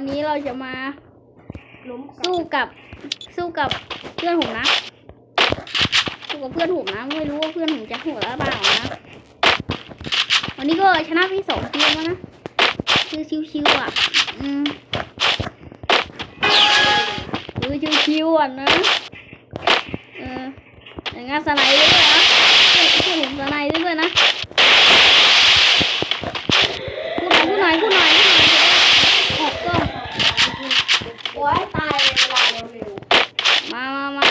วันนี้เราจะมาล้มสู้กับสู้กับเพื่อนผมนะสู้กับเพื่อนผมนะ ไม่รู้ว่าเพื่อนผมจะโหดหรือเปล่านะ วันนี้ก็ชนะพี่สองเกมแล้วนะคือชิวๆอะ อืมคือชิวๆอะนะเอออย่างงั้นสไนด์ด้วยนะเพื่อนผมสไนด์ด้วยนะพูดหน่อยพูดหน่อยพูดหน่อยพูดหน่อยออกกล้อง โอ้ยตายเลยเวลาเร็ว มามามา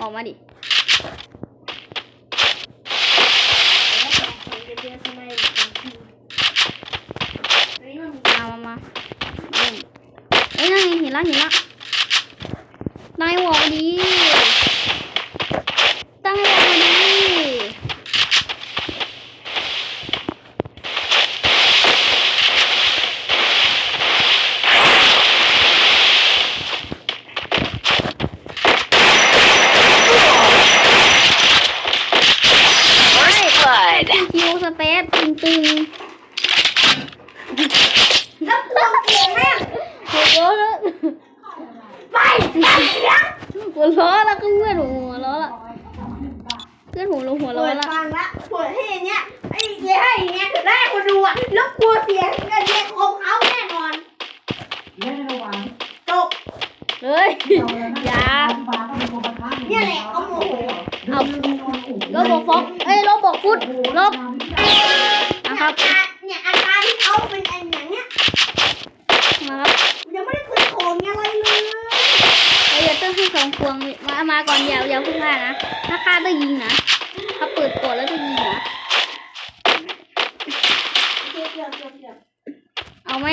ออกมาดิ ๆแล้วเดี๋ยวทำไมเฮ้ยมันมี มามามาเริ่มเอ้ยนั่นไงเห็นละเห็นละนายหัวดี ตั้งให้หัวดี First blood. คิวสเปซตึงตึง แล้วพวงเสียงแม่ง ๆหัวล้อแล้ว ไปตัดเสียง หัว ล้อล้วก็เพื่อนผมหัวล้อละเพื่อนผมลงหัวล้อเปิดละฟังละปิดให้อย่างเงี้ยไอ้เงี้ยให้อย่างเงี้ยได้คนดูอะแล้วกลัวเสียงไอ้เงี้ยของเขาแน่นอนเล่นระว่างจบเฮ้ยอย่าเนี่ยแหละเขาโมโหเอาโรบอกฟอกเอ้ยโรบอกฟุตลบนะครับเนี่ยอาการที่เขา ถ้าฆ่าต้ยิงนะ ถ้าเปิดก่อนแล้วต้ยิงนะ เอาไหม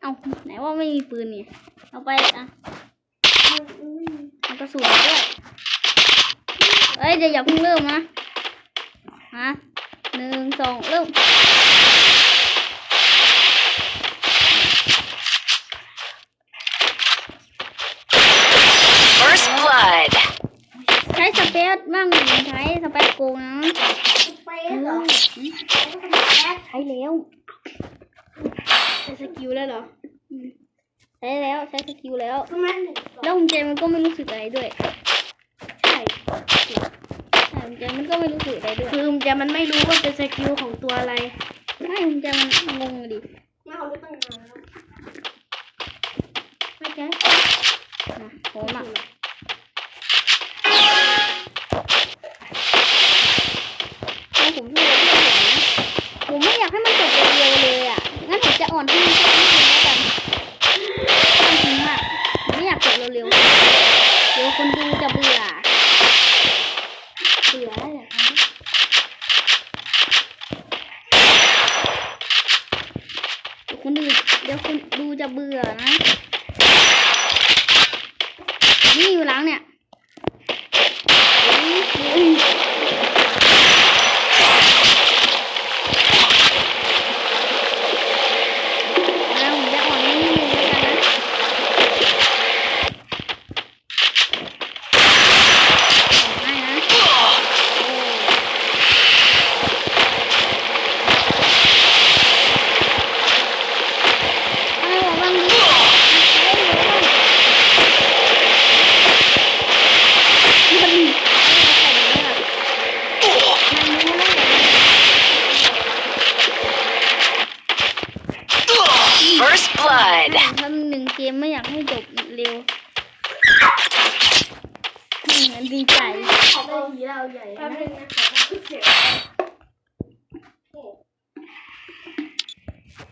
เอาไหนว่าไม่มีปืนเนี่ย เอาไปอะกระสุนด้วยเอ้ยเดี๋ยวอย่าเพิ่งเริ่มนะฮะหนึ่งสองเริ่ม First blood. ใช้ส เปซบ้างใช้สเปซโกงนะไปเหรอใช้แล้วใช้สกิลแล้วเหรอใช้แล้วใช้สกิลแล้วทำไมหนึ่งสองแล้วกุญแจมันก็ไม่รู้สึกอะไรด้วยใช่ใช่กุญแจมันก็ไม่รู้สึกอะไรด้วยคือมันจะมันไม่รู้ว่าเป็นสกิลของตัวอะไรไม่กุญแจมันงงอะดิไม่เขารู้ตั้งนานแล้วไม่ใช่นะผมอะ อยากให้มันจบเร็วๆเลยอะ งั้นผมจะอ่อนให้มันแค่นิดนึงแล้วกันจริงๆอะผมไม่อยากจบเร็วๆ เดี๋ยวคนดูจะเบื่อ เบื่อแล้วเนี่ยเดี๋ยวคนดูเดี๋ยวคนดูจะเบื่อนะ นี่อยู่หลังเนี่ยอุ๊ยอุ๊ยแล้วผมจะอ่อนนิดนึงแล้วกันนะอ่อนให้นะโอ้ให้ผมบ้างดิให้ผมบ้าง นี่มันมันรู้แล้ว First blood. ทำหนึ่งเกมไม่อยากให้จบเร็วนี่มันดีใจ ขอไปทีเราใหญ่แป๊บนึงนะขอพูดเสียง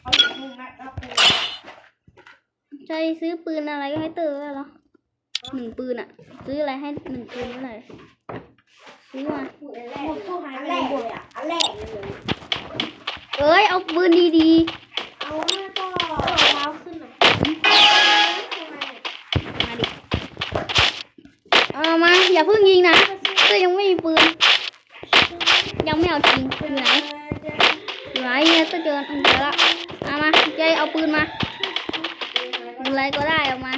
เขาอยู่มุมนะแล้วกู ใจซื้อปืนอะไรก็ให้เตอร์แล้วเหรอหนึ่งปืนอะซื้ออะไรให้หนึ่งปืนเท่าไหร่ซื้อมาพูดอันแรกพูดหายไปเลยอะอันแรกเลยเอ้ยเอาปืนดีเอาหน้าก็เท้าขึ้นหน่อยๆมาดิเอามาอย่าเพิ่งยิงนะเตอร์ยังไม่มีปืน ยังไม่เอาจริงอยู่ไหนอยู่ไหนเนี่ยเตอร์เจอเจอละเอามาใจเอาปืนมา อะไรก็ได้ออกมา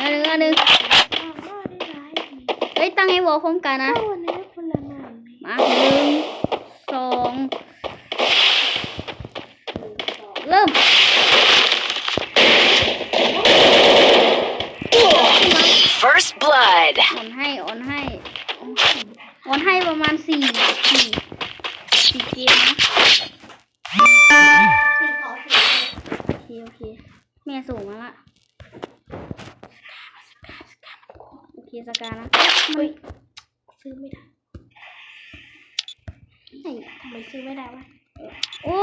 หนึ่งหนึ่งหนึ่งเฮ้ยตั้งให้วอลพร้อมกันนะมาหนึ่งสองเริ่มออนให้ออนให้ออนให้ประมาณสี่สี่ สีเกมนะสี่ต่อสี่โอเคโอเคแม่ส่งมาละโอเคสกานะมันซื้อไม่ได้ไหนทำไมซื้อไม่ได้วะโอ้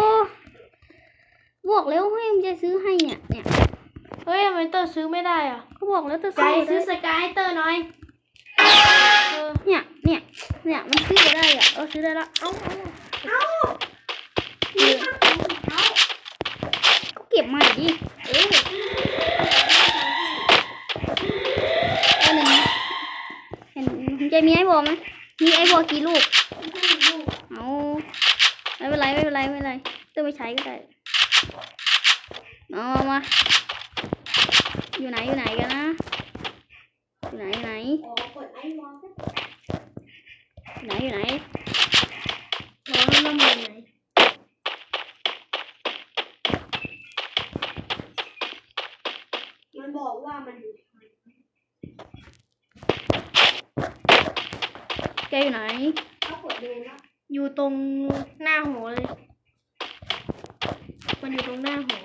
บอกแล้วให้มึงจะซื้อให้เนี่ยเนี่ยเฮ้ยทำไมเตอร์ซื้อไม่ได้อะเขาบอกแล้วเตอร์ซื้อซื้อสกายเตอร์หน่อยเนี่ยเนี่ยเนี่ยมันซื้อได้อะเออซื้อได้ละเอ้า เออก็เก็บมาดิเอ้ยเออหนึ่งเห็นจะมีไอ้บอไหมมีไอ้บอกี่ลูกเอาไม่เป็นไรไม่เป็นไรไม่เป็นไรต้องไปใช้ก็ได้เอามา อยู่ไหนอยู่ไหนกันนะอยู่ไหนอยู่ไหนอ๋อกดไอวอลอยู่ไหนอยู่ไหน น้องน้ำมันไหนมันบอกว่ามันอยู่แกอยู่ไหน ถ้ากดดูนะอยู่ตรงหน้าหอเลย มันอยู่ตรงหน้าหอ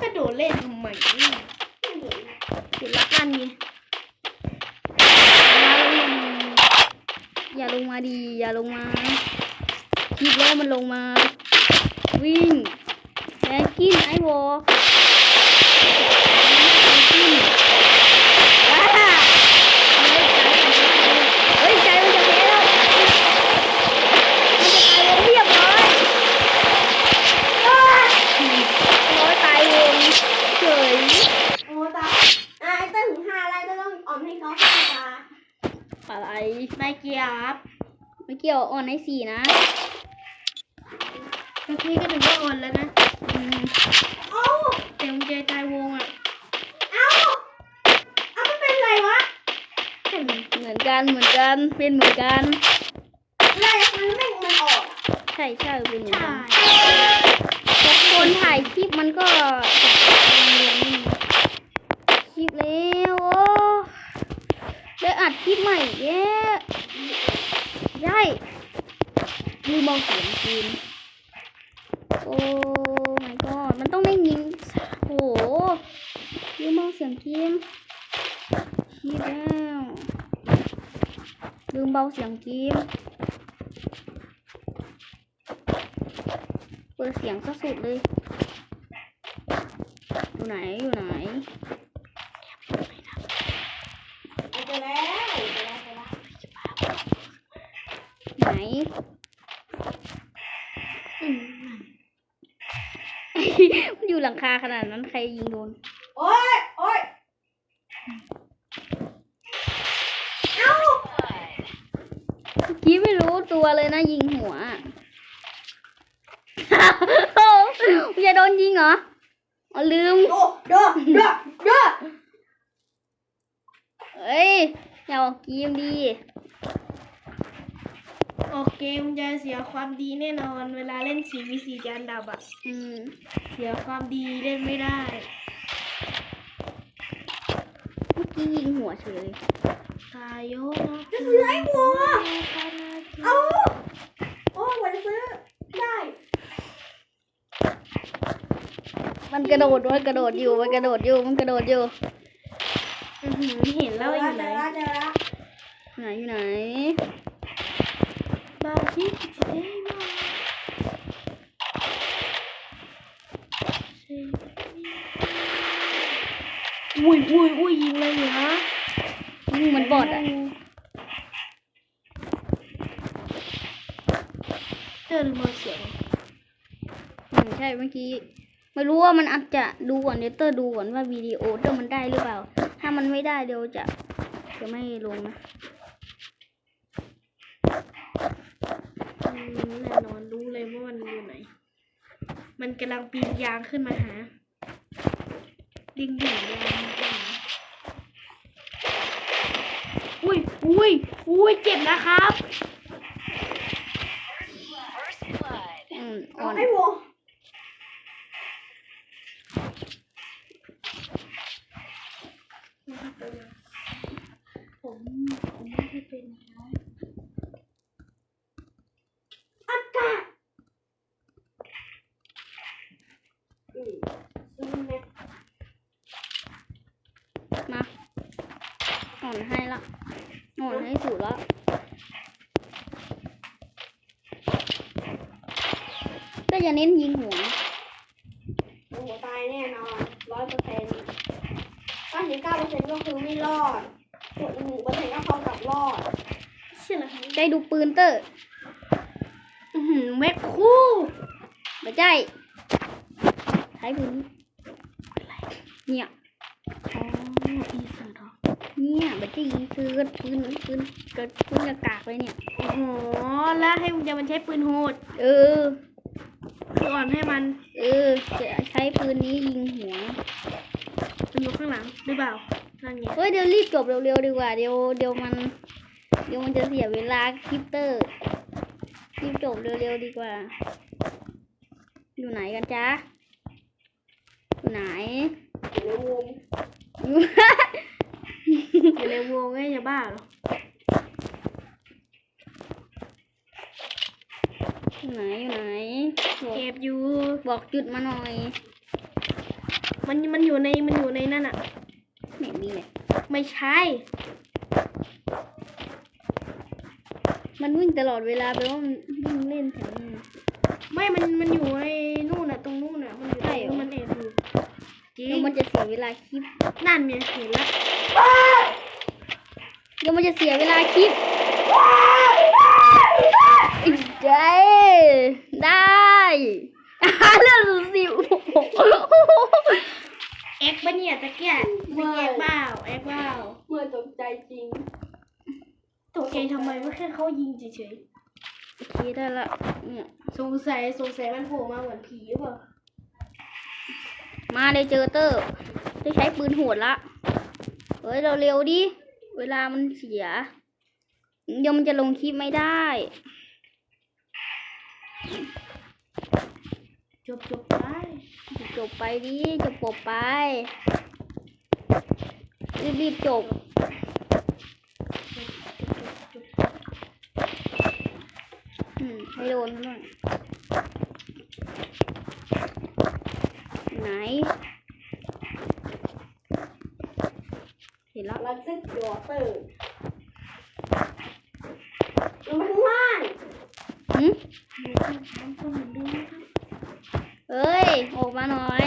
กระโดดเล่นทำไมเนี่ย เดี๋ยวรักกันดิ อย่าลงมาดีอย่าลงมาคิดแล้วมันลงมา วิ่งแอนกินไอวอลกินว้าเฮ้ยใจมันจะแพ้แล้วมันจะตายวงเรียบร้อยอ้าร้อยตายวงเฉยโอ้ตาอะไอ้เต้นถึงห้าไร่ก็ต้องอ่อนให้เขาห้าตา อะไรนายเกียร์ครับ ไม่เกี่ยวอ่อนให้สี่นะเมื่อกี้ก็ถึงว่าอ่อนแล้วนะอืมเอ้าเต็มใจตายวงอะ เอ้าเอ้ามันเป็นไรวะเหมือนกันเหมือนกันเป็นเหมือนกัน อะไรมันไม่มันออกอะใช่ใช่เป็นเหมือนใช่กันพอคนถ่ายคลิปมันก็คลิปแล้วโอ้ได้อัดคลิปใหม่เย้ใช่ มองเสียงจีนโอ้ my god มันต้องได้ยินโหลืมมองเสียงจีนคิดแล้วลืมเบาเสียงจีนเปิดเสียงซะสุดเลย อยู่ไหนอยู่ไหน เอาไปแล้วไปแล้วไปแล้ว ไหน อืม มันอยู่หลังคาขนาดนั้นใครยิงโดน โอ้ยโอ้ยเอ้าเมื่อกี้ไม่รู้ตัวเลยนะยิงหัวอย่าโดนยิงเหรออ๋อลืมโดโดโดโดเอ้ยอย่าออกเกมดี ออกเกมจะเสียความดีแน่นอน เวลาเล่นสีวีสีจานดับอะอืม เสียความดีเล่นไม่ได้เมื่อกี้ยิงหัวเฉยตายโยนะจะซื้อไอ้หัวเอาโอ้วันซื้อ ได้ มันกระโดดมันกระโดดอยู่ มันกระโดดอยู่ มันกระโดดอยู่อือหือเห็นแล้วอยู่ไหนไหนอยู่ไหน บางที่จะได้มาอุ้ยอุ้ยอุ้ยยิงเลยเหรอยิงเหมือนบอดอะเจอมาเสียงอืมใช่เมื่อกี้ไม่รู้ว่ามันอาจจะดูก่อนเดี๋ยวเตอร์ดูก่อนว่าวิดีโอเตอร์มันได้หรือเปล่า ถ้ามันไม่ได้เดี๋ยวจะจะไม่ลงนะ อืมแน่นอนรู้เลยว่ามันอยู่ไหน มันกำลังปีนยางขึ้นมาหาดิ่งดิ่งยางมาหาอุ้ยอุ้ยอุ้ยเจ็บนะครับ First blood. อืมอ่อน ไอ้วงผมผมไม่ได้เป็นครับอากาศ อนให้ละอ่อนให้สุดแล้วก็จะเน้นยิงหัวโอ้โหตายแน่นอนร้อยเปอร์เซ็นต์เก้าสิบเก้าเปอร์เซ็นต์ก็คือไม่รอดส่วนอีกหนึ่งเปอร์เซ็นต์ก็เท่ากับรอดใช่เหรอคะใจดูปืนเตอร์อือหือแม็กคู่ไม่ใช่ใช้ปืนนี้เนี่ยอ๋ออีสาน เนี่ยไม่ใช่ยิงคือปืนปืนเกิดปืนกากเลยเนี่ยโอ้โหแล้วให้มันจะมันใช้ปืนโหด เออคืออ่อนให้มัน เออ จะใช้ปืนนี้ยิงหัวมันอยู่ข้างหลังหรือเปล่านั่นไงเฮ้ยเดี๋ยวรีบจบเร็วๆดีกว่าเดี๋ยวเดี๋ยวมันเดี๋ยวมันจะเสียเวลาคลิปเตอร์รีบจบเร็วๆดีกว่า อยู่ไหนกันจ๊ะอยู่ไหนอยู่ อยู่อยู่ในวงไงอย่าบ้าเหรออยู่ไหนอยู่ไหนบอกเก็บอยู่ บอกจุดมาหน่อย มันมันอยู่ในมันอยู่ในนั่นอะไม่มีเลยไม่ใช่ มันวิ่งตลอดเวลาแปลว่ามันวิ่งเล่นแถวนี้ไม่ มันมันอยู่ในนู่นน่ะตรงนู่นน่ะมันอยู่ตใช่รงเหรอนู้นมันแอบอยู่ จริเดี๋ยวงมันจะเสียเวลาคลิป นั่นเนี่ยเห็นแล้วเดี๋ยวมันจะเสียเวลาคลิปได้ได้อ่าเรื่องสิวเอ็กซ์ปะเนี่ยตะเกียบตะเกียบเปล่าเอ็กซ์เปล่าเมื่อตกใจจริงตกใจทำไมว่าแค่เขายิงเฉยโอเคได้ละเนี่ยๆสงสัยสงสัยมันโผล่มาเหมือนผีหรือเปล่า มาเลยเจอเตอร์จะใช้ปืนโหดละ เฮ้ย เร็วๆดิ เวลามันเสีย เดี๋ยวมันจะลงคลิปไม่ได้ จบจบไป จบไปดิ จบปบไป รีบๆจบจบอืมให้โดนเขาหน่อย ไหนเห็นแล้วรักซึกดอเตอร์ลงข้างล่างหืมอยู่ข้างล่างก็เหมือนเดิมนะครับเอ้ย ออกมาหน่อย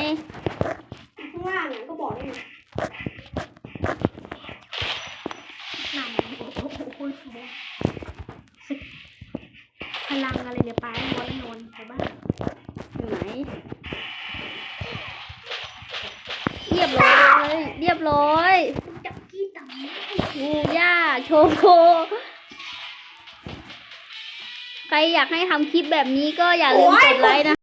ข้างล่างอะก็บอกได้ไงนั่นโอ้โหโอ้โหโอ้โหสึกพลังอะไรเนี่ยปลายมอนนอนไปบ้าน อยู่ไหน เรียบร้อย เรียบร้อย จับกี้ต่ำ งูย่า โชโคใครอยากให้ทำคลิปแบบนี้ก็อย่าลืมกดไลค์นะ